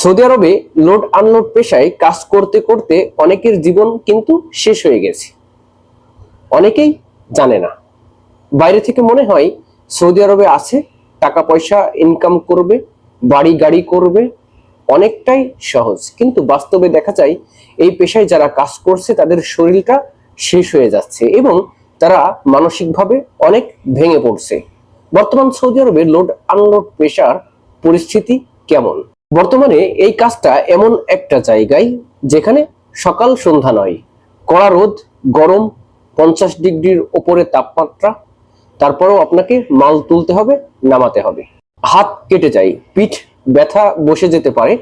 Saudi আরবে load unload পেশায় কাজ করতে করতে অনেকের জীবন কিন্তু শেষ হয়ে গেছে। অনেকেই জানে না। বাইরে থেকে মনে হয় সৌদি আরবে আছে টাকা পয়সা ইনকাম করবে বাড়ি গাড়ি করবে, অনেকটাই সহজ। কিন্তু বাস্তবে দেখা যায়, এই পেশায় যারা কাজ করছে তাদের শরীরটা শেষ হয়ে যাচ্ছে এবং তারা মানসিকভাবে অনেক ভেঙে পড়ছে। বর্তমান সৌদি আরবে লোড আনলোড পেশার পরিস্থিতি কেমন? বর্তমানে এই কাজটা এমন একটা জায়গায় যেখানে সকাল সন্ধ্যা নয়, কড়া রোদ, গরম, পঞ্চাশ ডিগ্রির ওপরে তাপমাত্রা, তারপরেও আপনাকে মাল তুলতে হবে, নামাতে হবে। হাত কেটে যায়, পিঠ ব্যথা বসে যেতে পারে,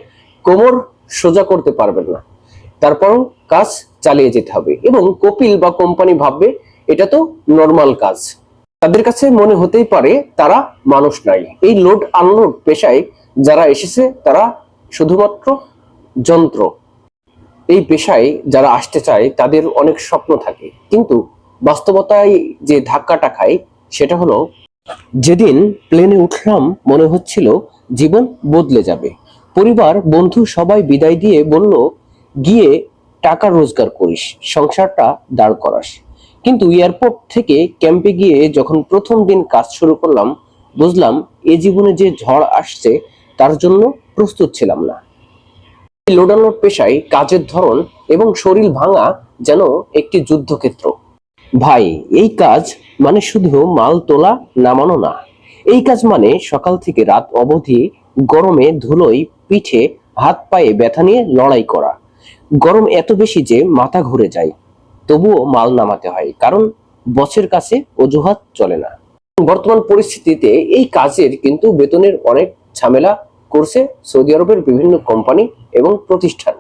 কোমর সোজা করতে পারবেন না। তারপরও কাজ চালিয়ে যেতে হবে এবং কপিল বা কোম্পানি ভাববে, এটা তো নর্মাল কাজ। তাদের কাছে মনে হতেই পারে তারা মানুষ নাই এই লোড আনলোড পেশায় যারা এসেছে, তারা শুধুমাত্র যন্ত্র। এই পেশায় যারা আসতে চায়, তাদের অনেক স্বপ্ন থাকে। কিন্তু বাস্তবতায় যে ধাক্কাটা খায়, সেটা হলো, যেদিন প্লেনে উঠলাম, মনে হচ্ছিল জীবন বদলে যাবে। পরিবার, বন্ধু সবাই বিদায় দিয়ে বলল, গিয়ে টাকা রোজগার করিস, সংসারটা দাঁড় করাস। কিন্তু এয়ারপোর্ট থেকে ক্যাম্পে গিয়ে যখন প্রথম দিন কাজ শুরু করলাম, বুঝলাম, এ জীবনে যে ঝড় আসছে তার জন্য প্রস্তুত ছিলাম না। এই লোডানোর পেশায় কাজের ধরন এবং শরীর ভাঙা যেন একটি যুদ্ধক্ষেত্র। ভাই, এই কাজ মানে শুধু মাল তোলা, নামানো না। এই কাজ মানে সকাল থেকে রাত অবধি গরমে ধুলোয় পিঠে, হাত পায়ে ব্যথা নিয়ে লড়াই করা। গরম এত বেশি যে মাথা ঘুরে যায়। তবুও মাল নামাতে হয়, কারণ বসের কাছে অজুহাত চলে না। বর্তমান পরিস্থিতিতে এই কাজের কিন্তু বেতনের অনেক ঝামেলা করছে সৌদি আরবের বিভিন্ন কোম্পানি এবং প্রতিষ্ঠান।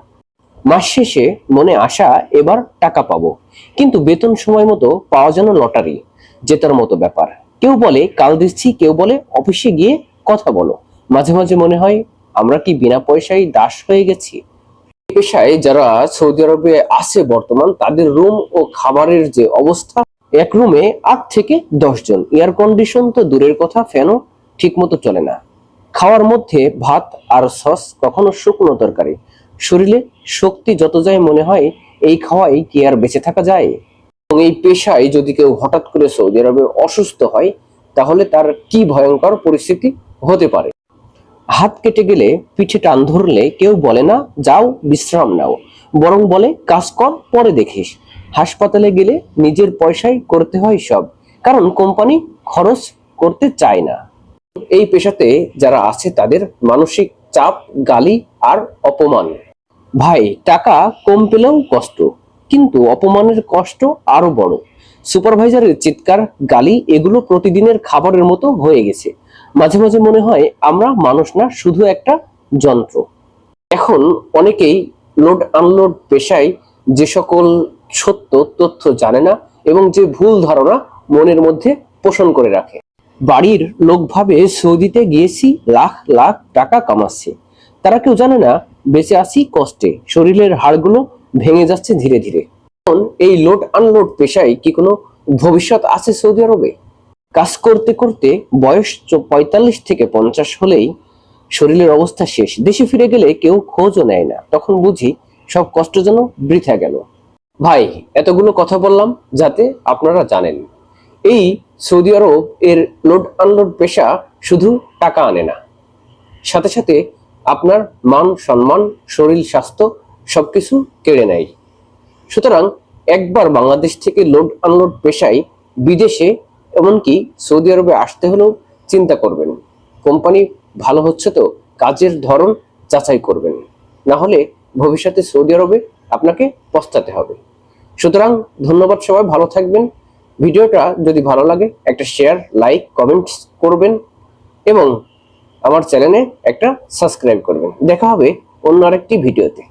মাস শেষে মনে আশা এবার টাকা পাবো। কিন্তু বেতন সময় মতো পাওয়া যেন লটারি, জেতার মতো ব্যাপার। কেউ বলে, কাল দিচ্ছি। কেউ বলে, অফিসে গিয়ে কথা বলো। মাঝে মাঝে মনে হয়, আমরা কি বিনা পয়সায় দাস হয়ে গেছি? পেশায় যারা সৌদি আরবে আছে বর্তমান, তাদের রুম ও খাবারের যে অবস্থা, এক রুমে আট থেকে দশ জন। এয়ার কন্ডিশন তো দূরের কথা, ফ্যানও ঠিক মতো চলে না। খাওয়ার মধ্যে ভাত আর সস কখনো শুকনো তরকারি। শরীরে শক্তি যত যায় মনে হয়, এই খাওয়াই কি আর বেঁচে থাকা যায়? এবং এই পেশায় যদি কেউ হঠাৎ করে সৌদি আরবে অসুস্থ হয়, তাহলে তার কি ভয়ঙ্কর পরিস্থিতি হতে পারে? হাত কেটে গেলে পিঠে টান ধরলে কেউ বলে না, যাও, বিশ্রাম নাও। বরং বলে, কাজ কর, পরে দেখিস। হাসপাতালে গেলে নিজের পয়সায় করতে হয় সব, কারণ কোম্পানি খরচ করতে চায় না। এই পেশাতে যারা আছে তাদের মানসিক চাপ, গালি আর অপমান। ভাই, টাকা কম পেলেও কষ্ট, কিন্তু অপমানের কষ্ট আরও বড়। সুপারভাইজারের চিৎকার, গালি এগুলো প্রতিদিনের খাবারের মতো হয়ে গেছে। মাঝে মাঝে মনে হয় আমরা মানুষ না, শুধু একটা যন্ত্র। এখন অনেকেই লোড আনলোড পেশায় যে সকল সত্য, তথ্য জানে না এবং যে ভুল ধারণা মনের মধ্যে পোষণ করে রাখে। বাড়ির লোক ভাবে সৌদিতে গিয়েছি, লাখ লাখ টাকা কামাচ্ছে। তারা কেউ জানে না, বেঁচে আছি কষ্টে, শরীরের হাড়গুলো ভেঙে যাচ্ছে ধীরে ধীরে। এই লোড আনলোড পেশায় কি কোনো ভবিষ্যৎ আছে সৌদি আরবে? কাজ করতে করতে বয়স পঁয়তাল্লিশ থেকে পঞ্চাশ হলেই শরীরের অবস্থা শেষ। দেশে ফিরে গেলে কেউ খোঁজও নেয় না। তখন বুঝি সব কষ্ট যেন বৃথা গেল। ভাই, এতগুলো কথা বললাম যাতে আপনারা জানেন। এই সৌদি আরব এর লোড আনলোড পেশা শুধু টাকা আনে না। সাথে সাথে আপনার মান সম্মান, শরীর স্বাস্থ্য সবকিছু কেড়ে নেয়। সুতরাং একবার বাংলাদেশ থেকে লোড আনলোড পেশায় বিদেশে, এমনকি সৌদি আরবে আসতে হলেও চিন্তা করবেন। কোম্পানি ভালো হচ্ছে তো কাজের ধরন যাচাই করবেন। না হলে ভবিষ্যতে সৌদি আরবে আপনাকে পস্তাতে হবে। সুতরাং ধন্যবাদ সবাই, ভালো থাকবেন। ভিডিওটা যদি ভালো লাগে, একটা শেয়ার লাইক কমেন্টস করবেন এবং আমার চ্যানেলে একটা সাবস্ক্রাইব করবেন। দেখা হবে অন্য আরেকটি ভিডিওতে।